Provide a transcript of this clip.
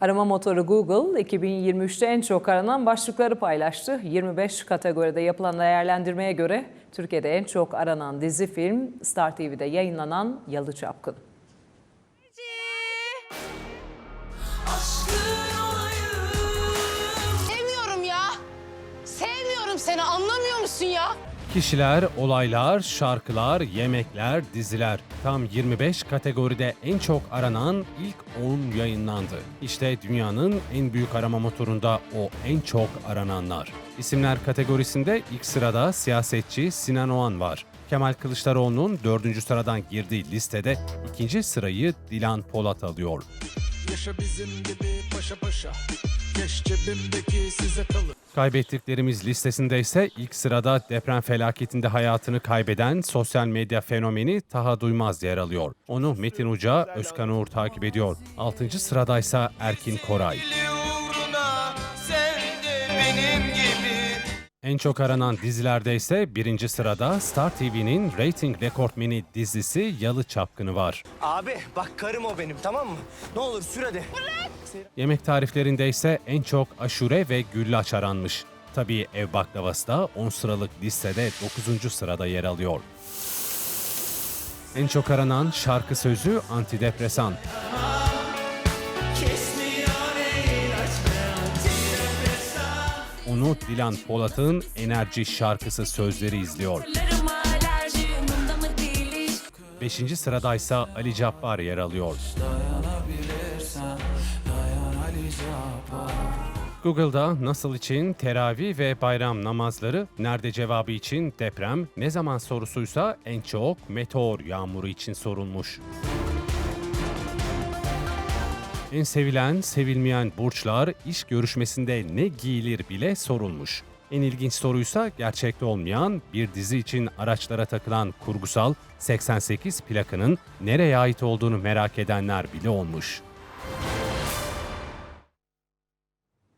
Arama motoru Google 2023'te en çok aranan başlıkları paylaştı. 25 kategoride yapılan değerlendirmeye göre Türkiye'de en çok aranan dizi film Star TV'de yayınlanan Yalı Çapkın. Sevmiyorum ya. Sevmiyorum seni anlamıyor musun ya? Kişiler, olaylar, şarkılar, yemekler, diziler. Tam 25 kategoride en çok aranan ilk 10 yayınlandı. İşte dünyanın en büyük arama motorunda o en çok arananlar. İsimler kategorisinde ilk sırada siyasetçi Sinan Oğan var. Kemal Kılıçdaroğlu'nun dördüncü sıradan girdiği listede ikinci sırayı Dilan Polat alıyor. Yaşa bizim gibi paşa paşa Kaybettiklerimiz listesinde ise ilk sırada deprem felaketinde hayatını kaybeden sosyal medya fenomeni Taha Duymaz yer alıyor. Onu Metin Uca, Özkan Uğur takip ediyor. 6. sıradaysa Erkin Koray. En çok aranan dizilerde ise birinci sırada Star TV'nin rating rekortmeni dizisi Yalı Çapkını var. Abi bak karım o benim tamam mı? Ne olur sür hadi. Yemek tariflerinde ise en çok aşure ve güllaç aranmış. Tabii ev baklavası da 10 sıralık listede 9. sırada yer alıyor. En çok aranan şarkı sözü antidepresan. Onu Dilan Polat'ın Enerji şarkısı sözleri izliyor. 5. sıradaysa Ali Cabbar yer alıyor. Google'da nasıl için teravih ve bayram namazları, nerede cevabı için deprem, ne zaman sorusuysa en çok meteor yağmuru için sorulmuş. En sevilen, sevilmeyen burçlar iş görüşmesinde ne giyilir bile sorulmuş. En ilginç soruysa gerçekte olmayan bir dizi için araçlara takılan kurgusal 88 plakının nereye ait olduğunu merak edenler bile olmuş.